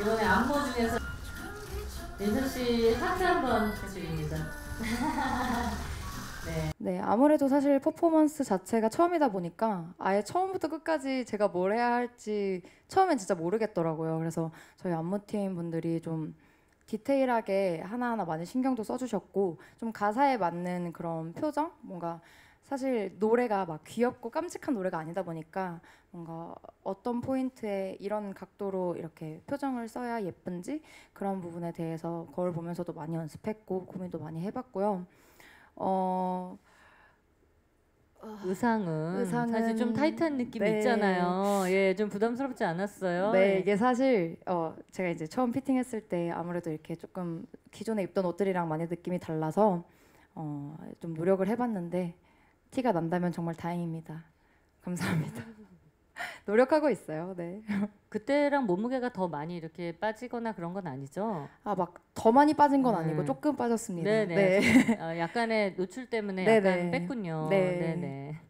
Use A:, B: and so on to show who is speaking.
A: 이번에 안무 중에서 민서 씨 하트 한번 부탁드립니다. 네.
B: 네, 아무래도 사실 퍼포먼스 자체가 처음이다 보니까 아예 처음부터 끝까지 제가 뭘 해야 할지 처음엔 진짜 모르겠더라고요. 그래서 저희 안무팀 분들이 좀 디테일하게 하나하나 많이 신경도 써주셨고 좀 가사에 맞는 그런 표정 뭔가 사실 노래가 막 귀엽고 깜찍한 노래가 아니다 보니까 뭔가 어떤 포인트에 이런 각도로 이렇게 표정을 써야 예쁜지 그런 부분에 대해서 거울 보면서도 많이 연습했고 고민도 많이 해봤고요. 어
A: 의상은,
B: 의상은-
A: 사실 좀 타이트한 느낌
B: 네.
A: 있잖아요. 예, 좀 부담스럽지 않았어요?
B: 네,
A: 예.
B: 이게 사실 어, 제가 이제 처음 피팅했을 때 아무래도 이렇게 조금 기존에 입던 옷들이랑 많이 느낌이 달라서 어, 좀 노력을 해봤는데 티가 난다면 정말 다행입니다. 감사합니다. 노력하고 있어요. 네.
A: 그때랑 몸무게가 더 많이 이렇게 빠지거나 그런 건 아니죠?
B: 아 막 더 많이 빠진 건 아니고
A: 네.
B: 조금 빠졌습니다.
A: 네네.
B: 네.
A: 어, 약간의 노출 때문에
B: 네네.
A: 약간 뺐군요.
B: 네.
A: 네네.